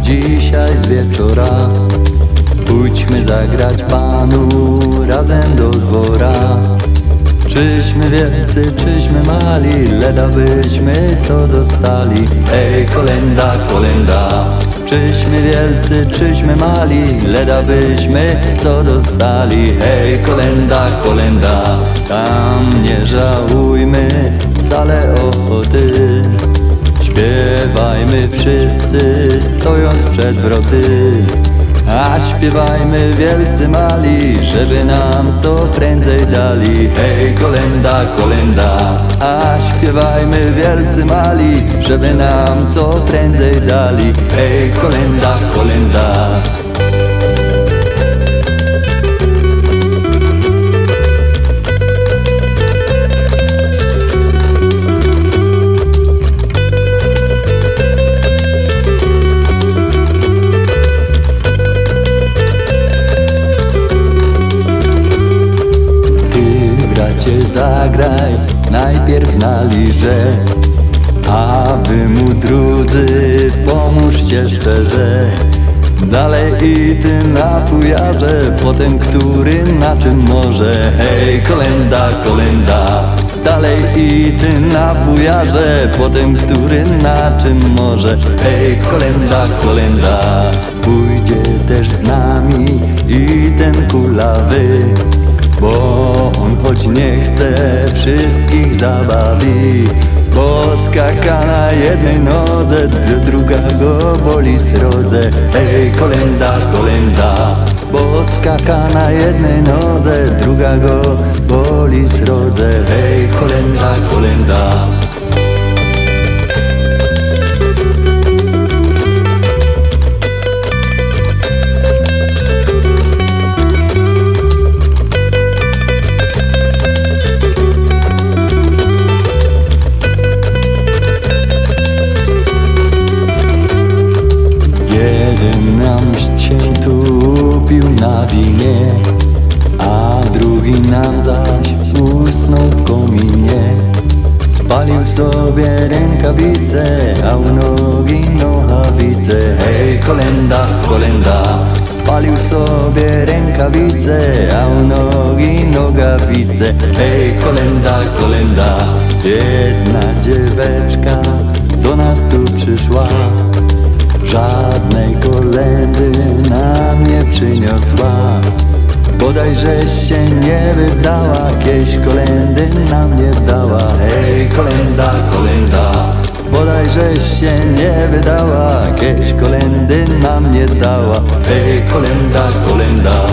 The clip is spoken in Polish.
dzisiaj z wieczora. Pójdźmy zagrać Panu razem do dwora. Czyśmy wielcy, czyśmy mali, leda byśmy co dostali. Ej, kolenda, kolenda. Czyśmy wielcy, czyśmy mali, leda byśmy co dostali. Hej, kolenda, kolenda. Tam nie żałujmy wcale ochoty Śpiewajmy wszyscy stojąc przed wroty. A śpiewajmy wielcy mali, żeby nam co prędzej dali. Hej kolenda, kolenda. A śpiewajmy wielcy mali, żeby nam co prędzej dali. Hej kolenda, kolenda bracie zagraj najpierw na lirze A wy mu drudzy pomóżcie szczerze. Dalej i ty na fujarze Potem który na czym może. Hej kolenda, kolenda Dalej i ty na fujarze Potem który na czym może. Hej kolenda, kolenda Pójdzie też z nami i ten kulawy bo on choć nie chce wszystkich zabawi Bo skaka na jednej nodze, druga go boli srodze. Ej, kolenda, kolenda Bo skaka na jednej nodze, druga go boli srodze. Ej, kolenda, kolenda Jeden nam się tu upił na winie A drugi nam zaś usnął w kominie Spalił sobie rękawice, a u nogi nochawice Hej, kolenda, kolenda Spalił sobie rękawice, a u nogi nogawice. Hej, kolenda, kolenda Jedna dzieweczka do nas tu przyszła Żadnej kolendy nam nie przyniosła. Bodajże się nie wydała Kieś kolendy nam nie dała. Hej kolenda, kolenda. Bodajże się nie wydała Kieś kolendy nam nie dała. Hej kolenda, kolenda